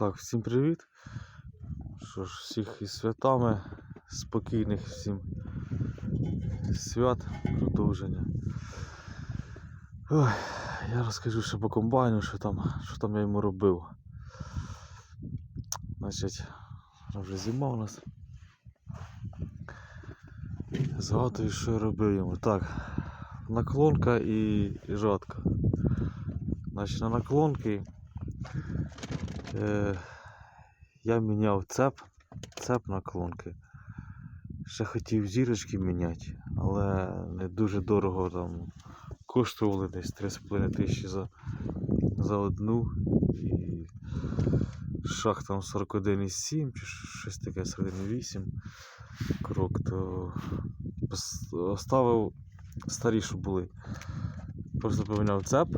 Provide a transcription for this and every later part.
Так, всім привіт. Що ж, всіх із святами, спокійних всім свят, продовження. Ой, я розкажу ще по комбайну, що там, що там я йому робив. Значить, вже зима у нас. Згадую, що я робив йому. Так, наклонка і, жатка. Значить, на наклонки е, я міняв цеп, цеп наклонки. Ще хотів зірочки міняти, але не дуже дорого там коштували десь 3,5 тисячі за, за одну. І шах там 41,7 чи щось таке 41,8 крок, то оставив старі, що були. Просто поміняв цеп,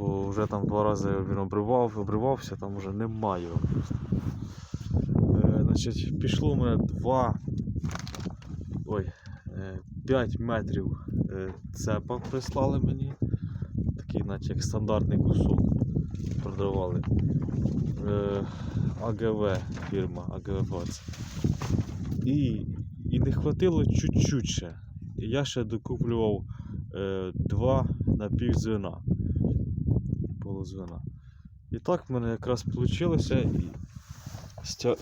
бо вже там два рази він обривав, обривався, там вже немає. Е, значить, пішло у мене 2, ой, 5 метрів е, цепа прислали мені. Такий, наче як стандартний кусок продавали. Е, АГВ фірма, АГВ 20. І, і не хватило чуть-чуть ще. Я ще докуплював е, два напівзвена. Полузвена. І так в мене якраз вийшло і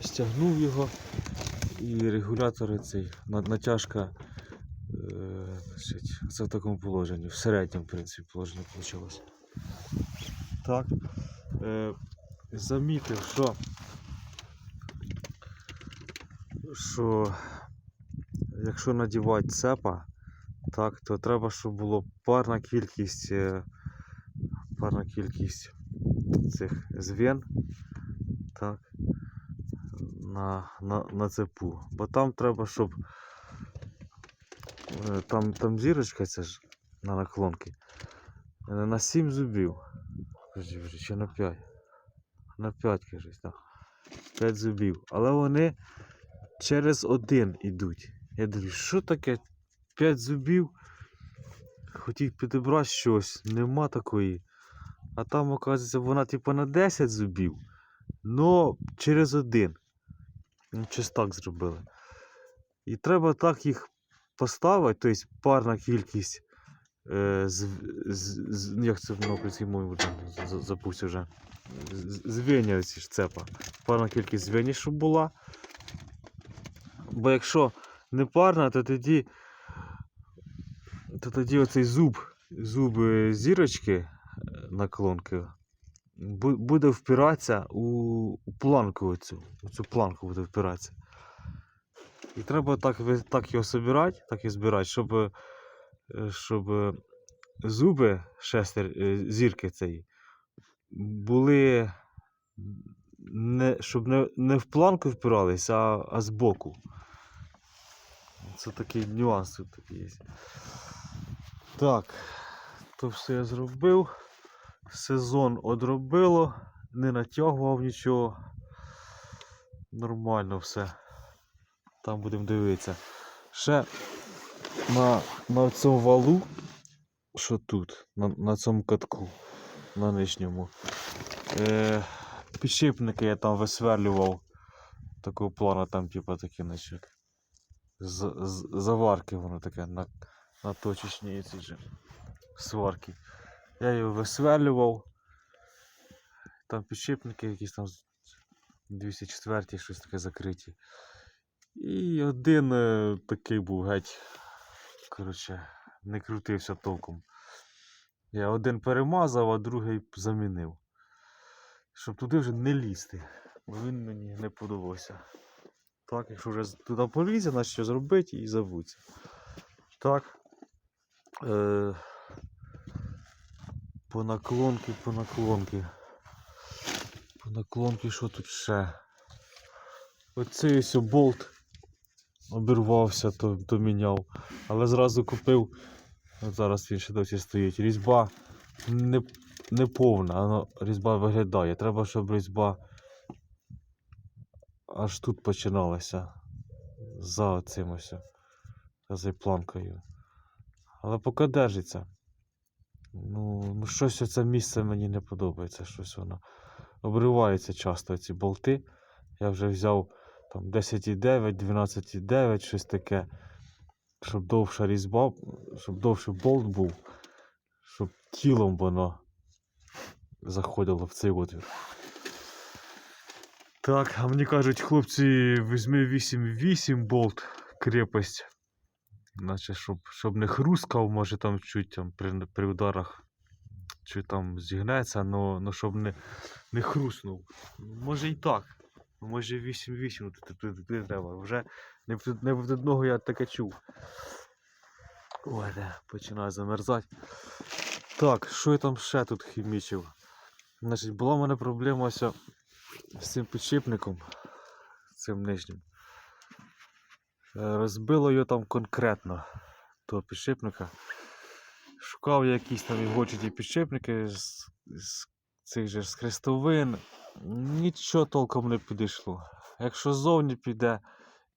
стягнув його. І регулятори цей на- натяжка е, значить, це в такому положенні, в середньому в принципі положенні вийшло. Так. Е, замітив, що, що якщо надівати цепа, так, то треба, щоб було парна кількість, е, парна кількість цих звін так, на, на, на цепу. Бо там треба, щоб е, там, там зірочка ця ж на наклонки. е, На 7 зубів. Чи на 5? На 5, кажуть, так. 5 зубів. Але вони через один ідуть. Я дивлюсь, що таке 5 зубів? Хотів підібрати щось, нема такої. А там, оказується, вона типу на 10 зубів, но через один. Ну, Щось так зробили. І треба так їх поставити, тобто парна кількість. Е, з, з, з, як це на українській мові вже вже. З- Звенья ці ж цепа. Парна кількість звенів, щоб була. Бо якщо не парна, то тоді, то тоді оцей зуб, зуб е, зірочки наклонки бу- буде впиратися у, планку оцю. У цю планку буде впиратися. І треба так, так його збирати, так і збирати, щоб, е, щоб е, зуби шестер, е, зірки цієї були не, щоб не, не в планку впирались, а, а збоку. Це такий нюанс тут є. Так, то все я зробив. Сезон одробило, не натягував нічого. Нормально все. Там будемо дивитися. Ще на, на цьому валу, що тут, на, на цьому катку, на нижньому. Е, підшипники я там висверлював такого плану, там, типу, такі, наче. З, з, заварки воно таке на, на точечній ці же сварки. Я його висверлював. Там підшипники якісь там з- 204 щось таке закриті. І один е, такий був геть. Коротше, не крутився толком. Я один перемазав, а другий замінив. Щоб туди вже не лізти. Бо він мені не подобався. Так, якщо вже туди полізе, значить що зробити і забудься. Так. Е, по наклонки, по наклонки. По наклонки, що тут ще? Оцей ось болт обірвався, то, то міняв. Але зразу купив. От зараз він ще досі стоїть. Різьба не, не повна, а різьба виглядає. Треба, щоб різьба аж тут починалася. За цим ось. За планкою. Але поки держиться. Ну, ну щось оце місце мені не подобається, щось воно. обриваються часто ці болти. Я вже взяв там 10,9, 12,9, щось таке, щоб довша різьба, щоб довший болт був, щоб тілом воно заходило в цей отвір. Так, а мені кажуть, хлопці, візьми 8,8 болт крепость. Наче, щоб, щоб не хрускав, може там чуть там при, при ударах чи там зігнеться, но, но щоб не, не хруснув. Може і так. Може 8-8 ну, тут- тут- тут треба. Вже не не в одного я таке чув. Ой, де, починає замерзати. Так, що я там ще тут хімічив? Значить, була в мене проблема з цим підшипником, цим нижнім. Е, Розбило його там конкретно, того підшипника. Шукав якісь там ігочаті підшипники з, з цих же з хрестовин. Нічого толком не підійшло. Якщо ззовні піде,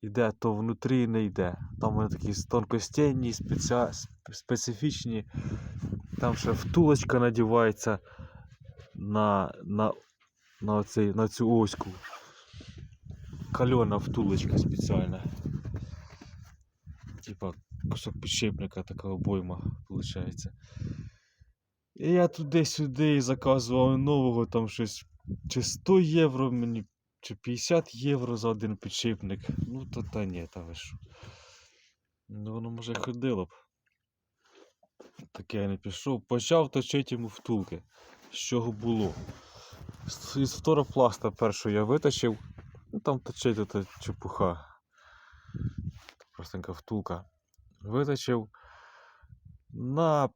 йде, то внутрі не йде. Там вони такі тонкостінні, спеціа... сп- специфічні. Там ще втулочка надівається на, на, на, оцей, на цю оську. Кальона втулочка спеціальна. Типа кусок підшипника, така обойма, виходить. І я туди-сюди заказував нового там щось чи 100 євро мені, чи 50 євро за один підшипник. Ну то та ні, та ви що. Ну воно може ходило б. Таке я не пішов. Почав точити йому втулки. З чого було. Із фторопласта першого я витащив. Ну там точити то чепуха. Простенька втулка. Витащив. На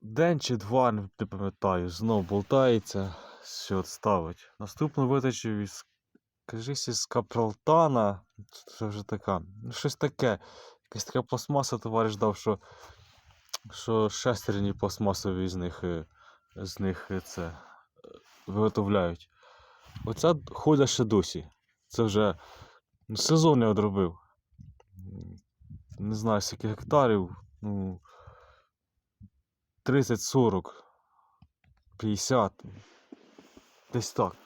день чи два, не пам'ятаю, знов болтається, все ставить. Наступно витащив із, кажись, із капралтана, це вже така, ну щось таке. Якась така пластмаса, товариш дав, що, що шестерні пластмасові з них, е, з них е, це е, виготовляють. Оця ходить ще досі. Це вже сезон я одробив. Не знаю, скільки гектарів. Ну, 30, 40, 50. Десь так.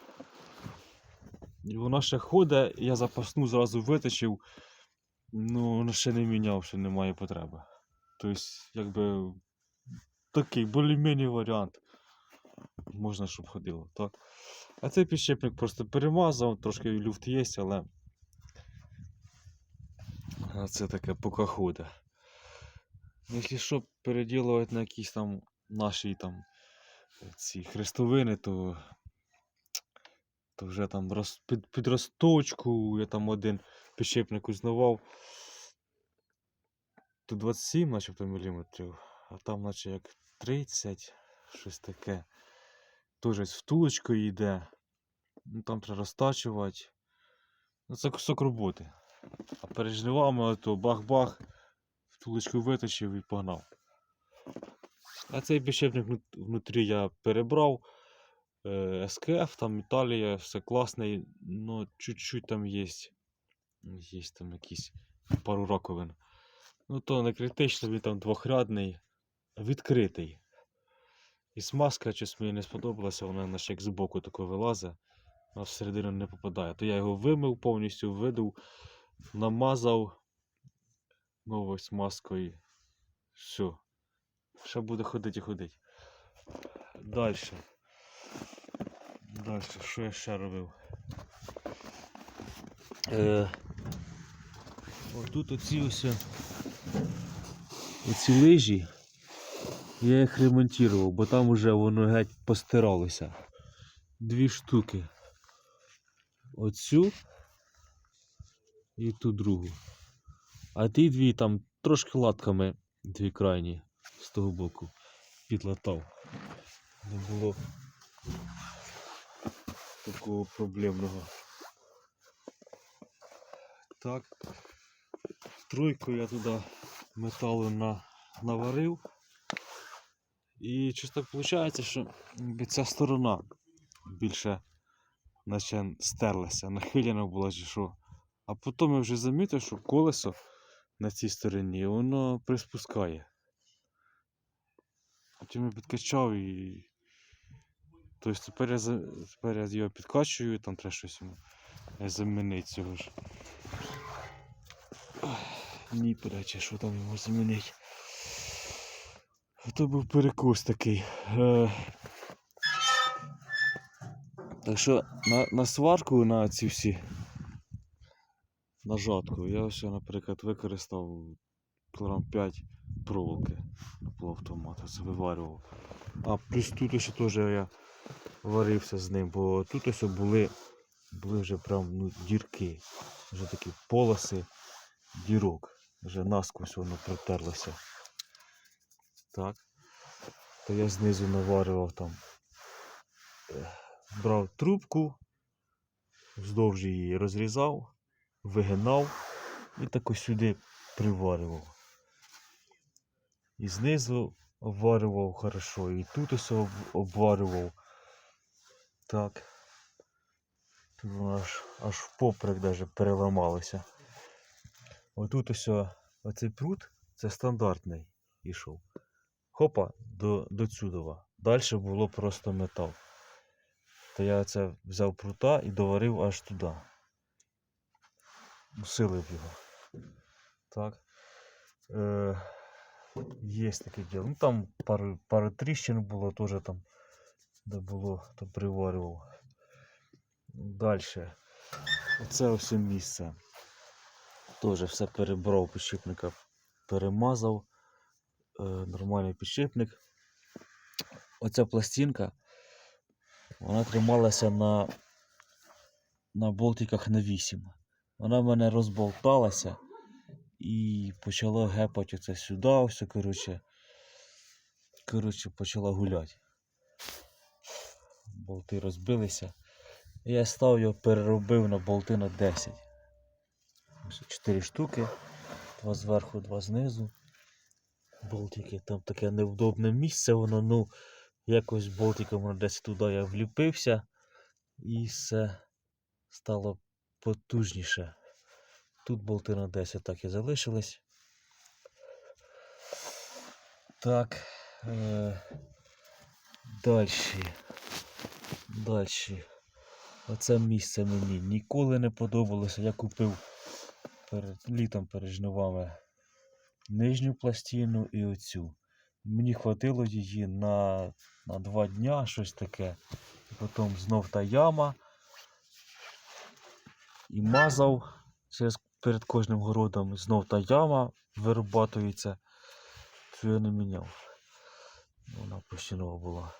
І вона ще ходить, я запасну зразу витащив. Ну, воно ще не міняв, ще немає потреби. Тобто, якби такий більш-менш варіант. Можна, щоб ходило, так? А цей підщепник просто перемазав, трошки люфт є, але. А це таке поки ходить. Якщо що переділувати на якісь там наші там ці хрестовини, то, то вже там роз, під, під росточку я там один підшипник узнавав. Тут 27 начебто міліметрів, а там наче як 30, щось таке. Теж втулочкою йде. Ну там треба розтачувати. Ну це кусок роботи. А перед жнивами то бах-бах, втулочку витащив і погнав. А цей підшипник внутрі я перебрав. Е, СКФ, там Італія, все класне, но чуть-чуть там є. Є там якісь пару раковин. Ну то не критично, він там двохрядний, відкритий. І смазка щось мені не сподобалася, вона наче як збоку тако вилазить, а всередину не попадає. То я його вимив повністю, видув, намазав новою смазкою. Все. Ще буде ходити і ходити. Далі. Далі, що я ще робив? Е, отут оці ось оці лижі. Я їх ремонтував, бо там уже воно геть постиралося. Дві штуки. Оцю і ту другу. А ті дві там трошки латками, дві крайні з того боку підлатав. Не було такого проблемного. Так. Тройку я туди металу на, наварив. І щось так виходить, що ця сторона більше наче стерлася, нахилена була чи що. А потім я вже замітив, що колесо на цій стороні воно приспускає. Потім я підкачав і Тобто тепер я, тепер я його підкачую, там треба щось е, замінити цього ж. Ні, перече, що там йому замінити. То був перекус такий. Е, так що на, на сварку на ці всі на жатку я ще, наприклад, використав кілограм 5 проволоки полуавтомата, це виварював. А плюс тут ще теж я варився з ним, бо тут ось були, були вже прям ну, дірки, вже такі полоси дірок. Вже насквозь воно протерлося. Так. То я знизу наварював там. е, Брав трубку, вздовж її розрізав, вигинав і так ось сюди приварював. І знизу обварював хорошо, і тут ось обварював. Так. Тут воно аж, аж впоперек даже переламалося. Отут ось оцей прут, це стандартний ішов. Хопа, до, до цюдова. Далі було просто метал. То я це взяв прута і доварив аж туди. Усилив його. Так. Е, є таке діло. Ну там пару, пару тріщин було теж там, де було, то приварював. Далі. Оце ось місце. Теж все перебрав підшипника, перемазав. Е, нормальний підшипник. Оця пластинка, вона трималася на, на болтиках на 8. Вона в мене розболталася і почала гепати оце сюди, все, коротше. Коротше, почала гуляти. Болти розбилися. Я став його переробив на болти на 10. Ось 4 штуки. Два зверху, два знизу. Болтики, там таке невдобне місце, воно, ну, якось болтиком десь туди я вліпився і все стало потужніше. Тут болти на 10 так і залишились. Так. Е, дальше. Дальше. Оце місце мені ніколи не подобалося. Я купив перед літом перед жнивами нижню пластину і оцю. Мені хватило її на, на два дня, щось таке. Потім знов та яма. І мазав через, перед кожним городом. Знов та яма вирубатується. Цю я не міняв. Вона постійно була.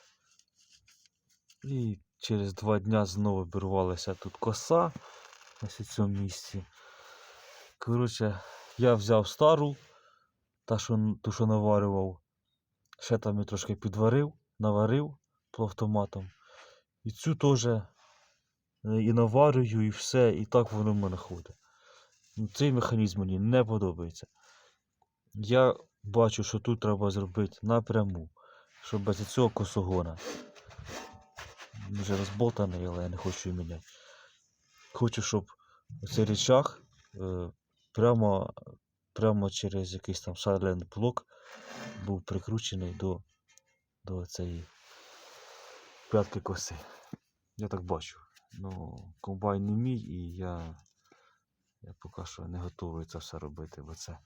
І через два дня знову обірвалася тут коса у цьому місці. Коротше, я взяв стару, та, що, ту, що наварював. Ще там я трошки підварив, наварив автоматом. І цю теж і наварюю, і все, і так воно в мене ходить. Ну, Цей механізм мені не подобається. Я бачу, що тут треба зробити напряму, щоб без цього косогона. Вже розболтаний, але я не хочу її міняти. Хочу, щоб цей рычаг е, прямо, прямо через якийсь там сайлент блок був прикручений до, до цієї п'ятки коси. Я так бачу. Ну, комбайн не мій і я, я поки що не готовий це все робити, бо це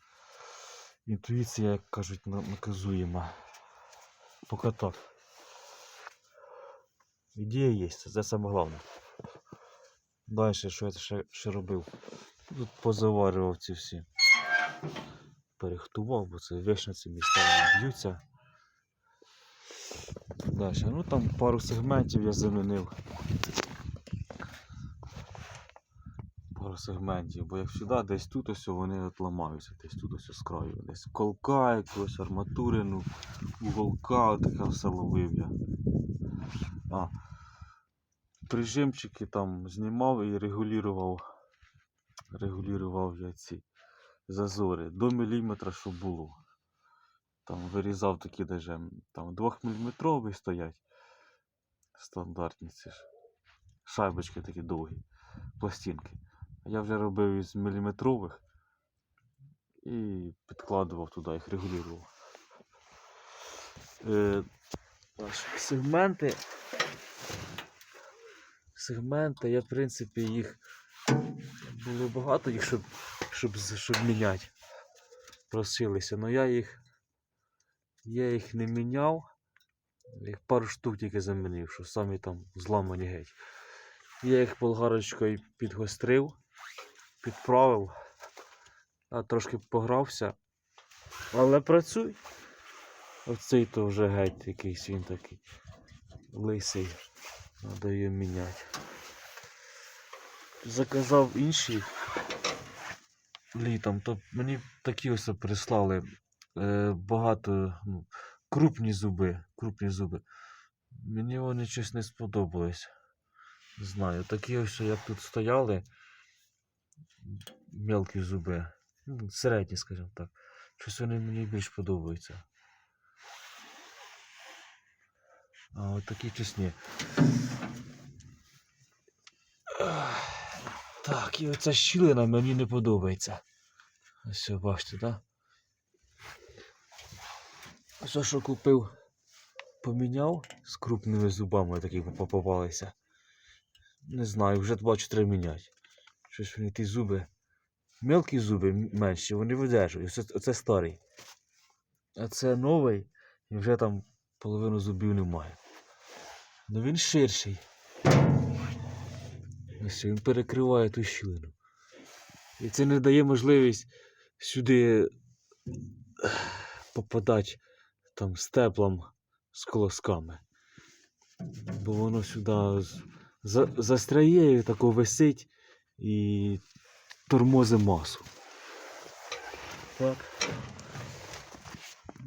інтуїція, як кажуть, на- наказуєма. Поки так. Ідея є, це, головне. Далі, що я ще, ще робив? Тут позаварював ці всі. Перехтував, бо це вічно ці міста б'ються. Далі, ну там пару сегментів я замінив. Пару сегментів, бо як завжди, десь тут ось вони от ламаються, десь тут ось з. Десь колка, якогось арматурину, уголка, таке все ловив я. А, прижимчики там знімав і регулював, регулював я ці зазори до міліметра, щоб було. Там вирізав такі даже, там 2-мм стоять. Стандартні ці ж. Шайбочки такі довгі, пластинки. Я вже робив із міліметрових і підкладував туди, їх регулював. Е, сегменти сегменти. Я, в принципі, їх було багато їх, щоб, щоб, щоб міняти. Просилися. але я їх, я їх не міняв. Їх пару штук тільки замінив, що самі там зламані геть. Я їх болгарочкою підгострив, підправив, а трошки погрався. Але працюй. Оцей то вже геть якийсь він такий лисий. Треба її міняти. Заказав інші літом, то мені такі ось прислали е, багато ну, крупні зуби. Крупні зуби. Мені вони щось не сподобались. Знаю, такі ось, як тут стояли, мелкі зуби. Ну, середні, скажімо так. Щось вони мені більш подобаються. А от такі чесні. Так, і оця щілина мені не подобається. Ось бачите, так? Все, що купив, поміняв з крупними зубами такі попалися. Не знаю, вже бачу, треба міняти. Щось вони ті зуби. Мелкі зуби менші, вони видержують. Оце, оце старий. А це новий, і вже там половину зубів немає. Ну він ширший. Ось він перекриває ту щілину. І це не дає можливість сюди попадати там степлом з колосками. Бо воно сюди застряє, тако висить і тормозить масу. Так.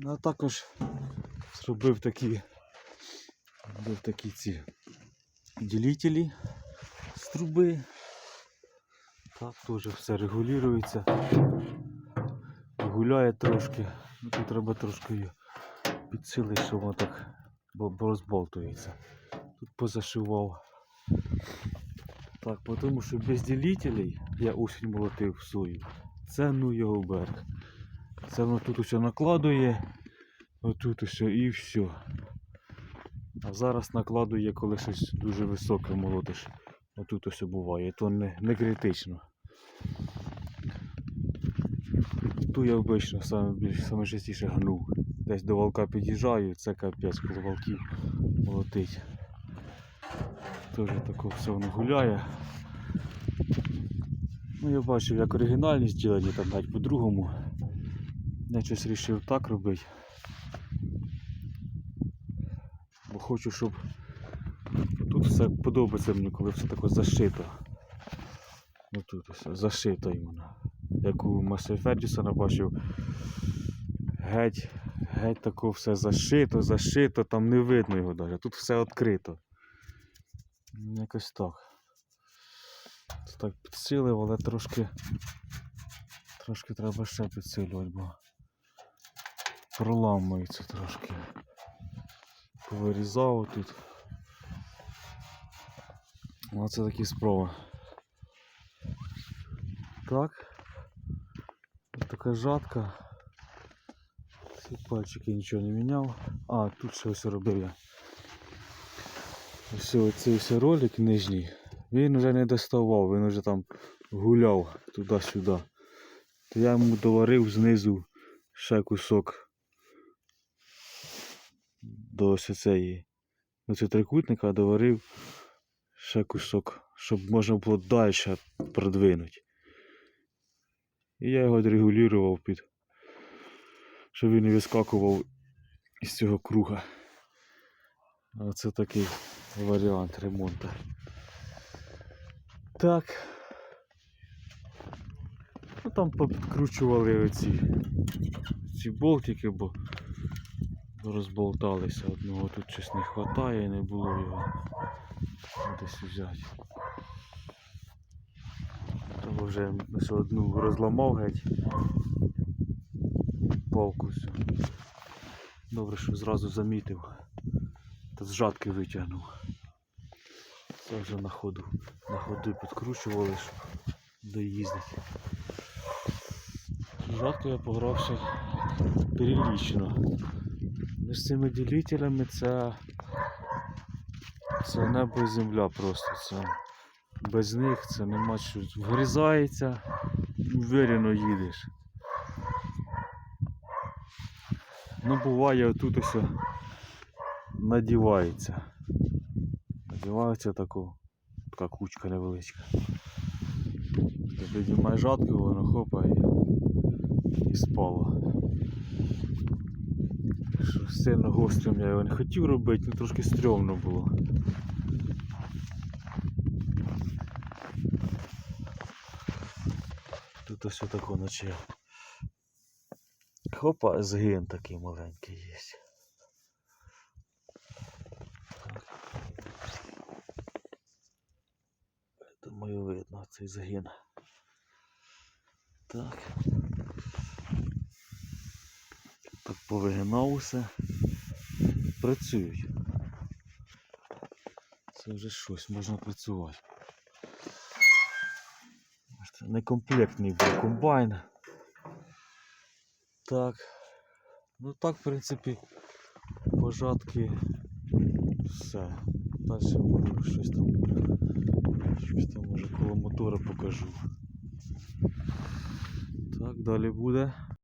А також зробив такі, зробив такі ці ділителі з труби. Так, теж все регулюється. Гуляє трошки. Ну, тут треба трошки її підсилити, щоб воно так бо, бо розболтується. Тут позашивав. Так, тому що без ділителей я осінь молотив сою. Це ну його берег. Це воно тут усе накладує, отут усе і все. А зараз накладує, коли щось дуже високе молотиш. Отут усе буває, то не, не критично. Ту я обично саме, саме гнув. Десь до волка під'їжджаю, це капець, коли волків молотить. Теж тако все воно гуляє. Ну я бачив, як оригінальність ділені там навіть по-другому. Я щось вирішив так робити. Бо хочу, щоб тут все подобається мені, коли все таке зашито. Ну тут все зашито іменно. Як у Мастер Фердісона бачив. Геть, геть тако все зашито, зашито, там не видно його навіть. Тут все відкрито. Якось так. Це так підсилив, але трошки. Трошки треба ще підсилювати, бо проламується трошки. Повирізав тут. Оце такі спроби. Так. Така жатка. Пальчики нічого не міняв. А, тут ще ось робив я. Ось оцей ось ролик нижній. Він вже не доставав, він вже там гуляв туди-сюди. То я йому доварив знизу ще кусок до цієї. До цього трикутника доварив ще кусок, щоб можна було далі продвинути. І я його регулював під, щоб він не вискакував із цього круга. Оце такий варіант ремонту. Так. Ну там попідкручували оці ці болтики, бо розболталися. Одного тут щось не вистачає, не було його десь взяти. Тому вже лише одну розламав геть. Палку. Добре, що зразу замітив. Та з жатки витягнув. Це вже на ходу. На ходу підкручували, щоб доїздити. Жатку я погрався прилічно. Між цими ділителями це Це небо і земля просто. Це без них це нема що. Вгризається, виряно їдеш. Ну, буває отут ось надівається. Надівається таку, така кучка невеличка. Ти жатку, воно хопа і, спало. Що сильно гострим я його не хотів робити, ну трошки стрьомно було. Тут ось тако наче. Хопа, згин такий маленький є. Видно цей загін. Так. Так повигинав усе. Працюють. Це вже щось, можна працювати. Бачите, Некомплектний був комбайн. Так. Ну так, в принципі, пожатки все. Далі буду щось там. Щось там може коло мотора покажу. Так, далі буде.